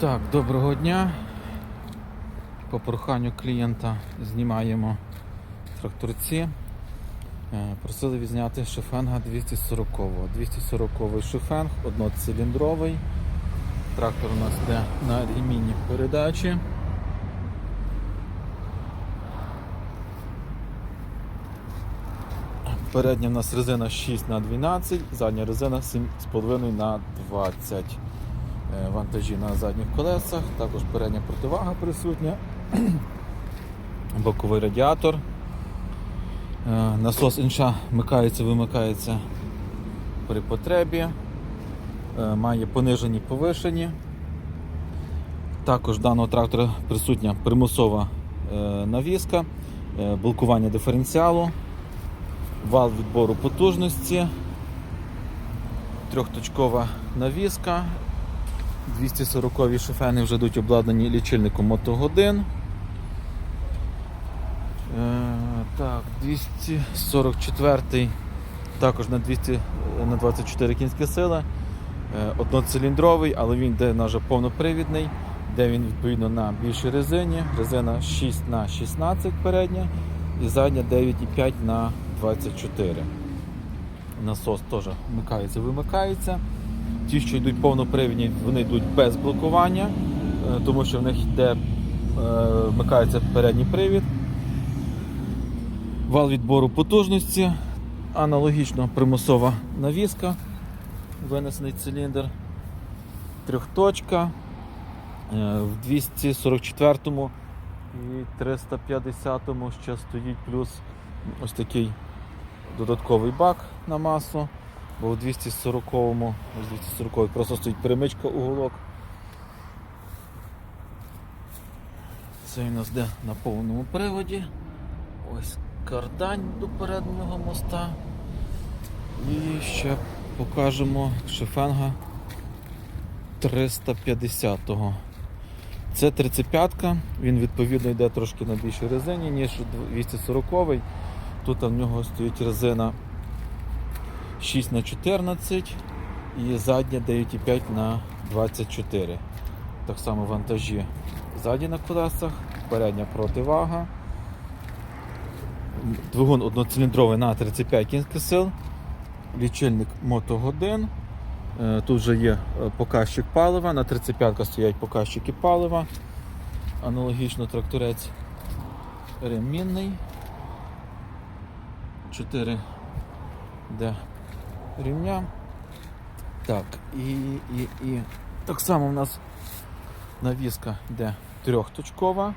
Так, доброго дня. По проханню клієнта знімаємо тракторці. Е, Просили відзняти шифенга 240. 240 шифенг, одноциліндровий. Трактор у нас йде на ремінні передачі. Передня в нас резина 6 на 12, задня резина 7,5 на 20 Е, вантажі на задніх колесах, також передня противага присутня, боковий радіатор. Е, Насос інша вмикається, вимикається при потребі, Е, має понижені повишені. Також даного трактора присутня примусова е, навіска, е, блокування диференціалу, вал відбору потужності, трьохточкова навіска, 240 шофени вже йдуть обладнані лічильником мотогодин. Е, так, 244 також на 200, на 24 кінські сили. Е, одноциліндровий, але він йде на вже повнопривідний, де він відповідно на більшій резині. Резина 6 на 16 передня і задня 9,5 на 24. Насос теж вмикається, вимикається. Ті, що йдуть повнопривідні, вони йдуть без блокування, е, тому що в них йде, е, вмикається передній привід. Вал відбору потужності, аналогічно примусова навіска, винесений циліндр, трьохточка. Е, В 244 і 350 ще стоїть плюс ось такий додатковий бак на масу. Бо у 240-му, ось 240 просто стоїть перемичка уголок. Це у нас де на повному приводі. Ось кардань до переднього моста. І ще покажемо шифенга 350-го. Це 35-ка, він відповідно йде трошки на більшій резині, ніж 240-й. Тут в нього стоїть резина 6 на 14 і задня 9,5 на 24. Так само вантажі ззаді на колесах, передня противага. Двигун одноциліндровий на 35 кінських сил, лічильник мотогодин. Е, Тут вже є е, показчик палива, на 35 стоять показчики палива. Аналогічно тракторець ремінний. 4 де рівня. Так, і, і, і так само у нас навіска йде трьохточкова.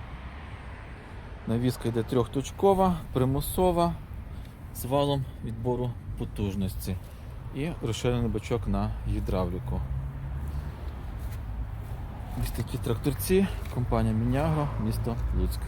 Навіска йде трьохточкова, примусова з валом відбору потужності. І розширений бачок на гідравліку. Ось такі тракторці, компанія Мінягро, місто Луцьк.